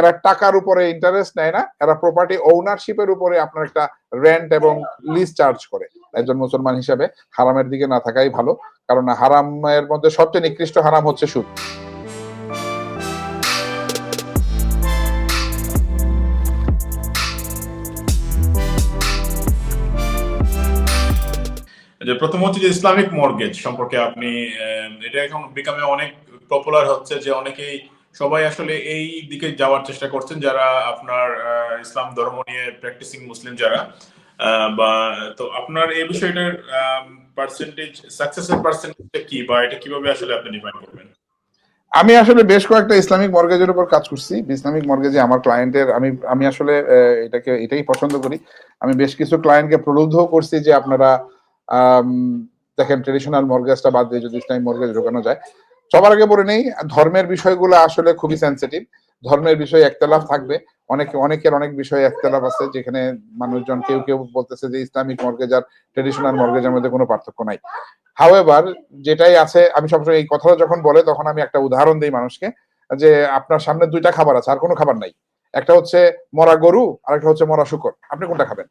এরা টাকার উপরে ইন্টারেস্ট নেয় না, এরা প্রপার্টি ওনারশিপের উপরে আপনার একটা রেন্ট এবং লিজ চার্জ করে। একজন মুসলমান হিসেবে হারামের দিকে না থাকাই ভালো, কারণ হারামের মধ্যে সবচেয়ে নিকৃষ্ট হারাম হচ্ছে সুদ। যে প্রথম হচ্ছে যে ইসলামিক মর্গেজ সম্পর্কে আপনি এটা এখন বিকামে অনেক পপুলার হচ্ছে যে অনেকেই সবাই আসলে এই দিকে যাওয়ার চেষ্টা করছেন, যারা আপনার ইসলাম ধর্ম নিয়ে প্র্যাকটিসিং মুসলিম যারা বা তো আপনার এই বিষয়টার পার্সেন্টেজ সাকসেসের পার্সেন্টেজটা কি বা এটা কীভাবে আসলে আপনি ডিফাইন করবেন? আমি আসলে বেশ কয়েকটা ইসলামিক মর্গেজের উপর কাজ করছি। ইসলামিক মর্গেজে আমার ক্লায়েন্টের আমি আমি আসলে এটাকে, এটাই পছন্দ করি। আমি বেশ কিছু ক্লায়েন্টকে প্রলুব্ধ করছি যে আপনারা দেখেন ট্রেডিশনাল মর্গেজটা বাদ দিয়ে যদি ইসলামিক মর্গেজ ঢোকানো যায় সবার আগে বলে নেই, ধর্মের বিষয়গুলো আসলে খুবই সেন্সিটিভ ধর্মের বিষয়ে একতলাফ থাকবে। অনেকে, অনেকের অনেক বিষয়ে একতলাফ আছে যেখানে মানুষজন কেউ কেউ বলতেছে যে ইসলামিক মর্গেজ আর ট্রেডিশনাল মর্গেজের মধ্যে কোনো পার্থক্য নাই। হাওয়েভার যেটাই আছে, আমি সবসময় এই কথাটা যখন বলে তখন আমি একটা উদাহরণ দিই মানুষকে, যে আপনার সামনে দুইটা খাবার আছে, আর কোনো খাবার নাই। একটা হচ্ছে মরা গরু আর একটা হচ্ছে মরা শুকর। আপনি কোনটা খাবেন?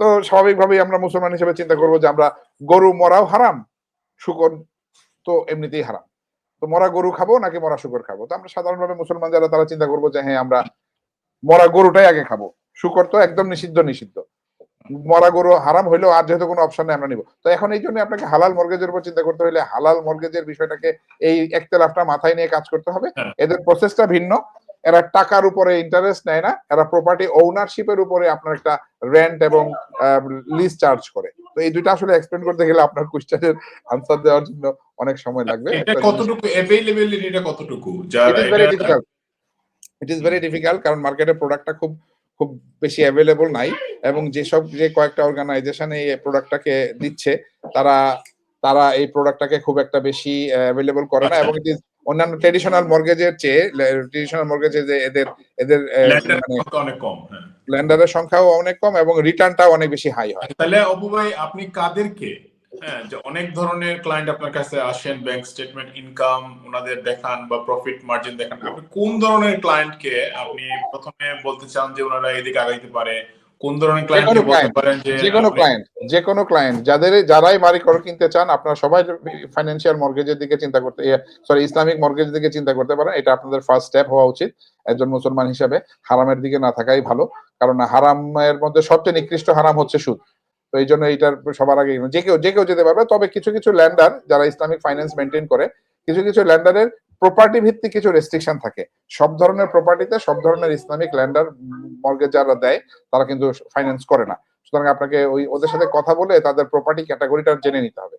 তো স্বাভাবিকভাবেই আমরা মুসলমান হিসেবে চিন্তা করব যে আমরা গরু মরাও হারাম, শুকর তো এমনিতেই হারাম। তো মরা গরু খাব নাকি মরা শুকর খাব? তো আমরা সাধারণভাবে মুসলমান যারা তারা চিন্তা করব যে হ্যাঁ আমরা মরা গরুটাই আগে খাব। শুকর তো একদম নিষিদ্ধ নিষিদ্ধ। মরা গরু হারাম হইলেও আর যেহেতু কোনো অপশন নেই আমরা নিব। তো এখন এই জন্য আপনাকে হালাল মর্গেজের উপর চিন্তা করতে হলে হালাল মর্গেজের বিষয়টাকে এই একতলাফটা মাথায় নিয়ে কাজ করতে হবে। হ্যাঁ। এদের প্রসেসটা ভিন্ন। এরা টাকার উপরে ইন্টারেস্ট নেয় না। এরা প্রপার্টি ওনারশিপের উপরে আপনার একটা রেন্ট এবং লিজ চার্জ করে। তো এই দুইটা আসলে এক্সপ্লেন করতে গেলে আপনার কোশ্চেনের আনসার দেওয়ার জন্য অনেক সময় লাগবে। এটা কতটুকু? অ্যাভেলেবিলিটিটা কতটুকু? ইট ইজ ভেরি এটা- difficult it is very difficult কারণ মার্কেটে প্রোডাক্টটা খুব খুব বেশি অ্যাভেলেবল নাই এবং যেসব যে কয়েকটা অর্গানাইজেশন এই প্রোডাক্টটাকে দিচ্ছে তারা তারা এই প্রোডাক্টটাকে খুব একটা বেশি অ্যাভেলেবল করে না এবং it is অন্যান্য ট্রেডিশনাল মর্গেজের চেয়ে ট্রেডিশনাল মর্গেজে যে এদের এদের মানে অনেক কম? হ্যাঁ। ল্যান্ডারের সংখ্যাও অনেক কম এবং রিটার্নটাও অনেক বেশি হাই হয়। তাহলে অপু ভাই, আপনি কাদেরকে হ্যাঁ যে অনেক ধরনের ক্লায়েন্ট আপনার কাছে আসেন ব্যাংক স্টেটমেন্ট ইনকাম ওনাদের দেখান বা প্রফিট মার্জিন দেখান, আপনি কোন ধরনের ক্লায়েন্টকে আপনি প্রথমে বলতে চান যে ওনারা এদিকে আগাইতে পারে? কোন ধরনের ক্লায়েন্টকে বলতে পারেন যে যে কোনো ক্লায়েন্ট যে কোনো ক্লায়েন্ট যাদের যারাই বাড়ি ঘর কিনতে চান আপনারা সবাই ফাইন্যান্সিয়াল মর্গেজের দিকে চিন্তা করতে সরি ইসলামিক মর্গেজের দিকে চিন্তা করতে পারেন। এটা আপনাদের ফার্স্ট স্টেপ হওয়া উচিত একজন মুসলমান হিসেবে। হারামের দিকে না থাকাই ভালো। কারণ হারামের মধ্যে সবচেয়ে নিকৃষ্ট হারাম হচ্ছে সুদ। তো এই জন্য এইটার সবার আগে যে কেউ যে কেউ যেতে পারবে। তবে কিছু কিছু ল্যান্ডার যারা ইসলামিক ফাইন্যান্স মেনটেন করে কিছু কিছু ল্যান্ডারের প্রপার্টি ভিত্তিক কিছু রেস্ট্রিকশন থাকে। সব ধরনের প্রপার্টিতে সব ধরনের ইসলামিক ল্যান্ডার মর্গে যারা দেয়, তারা কিন্তু ফাইন্যান্স করে না। সুতরাং আপনাকে ওই, ওদের সাথে কথা বলে তাদের প্রপার্টি ক্যাটাগরিটা জেনে নিতে হবে।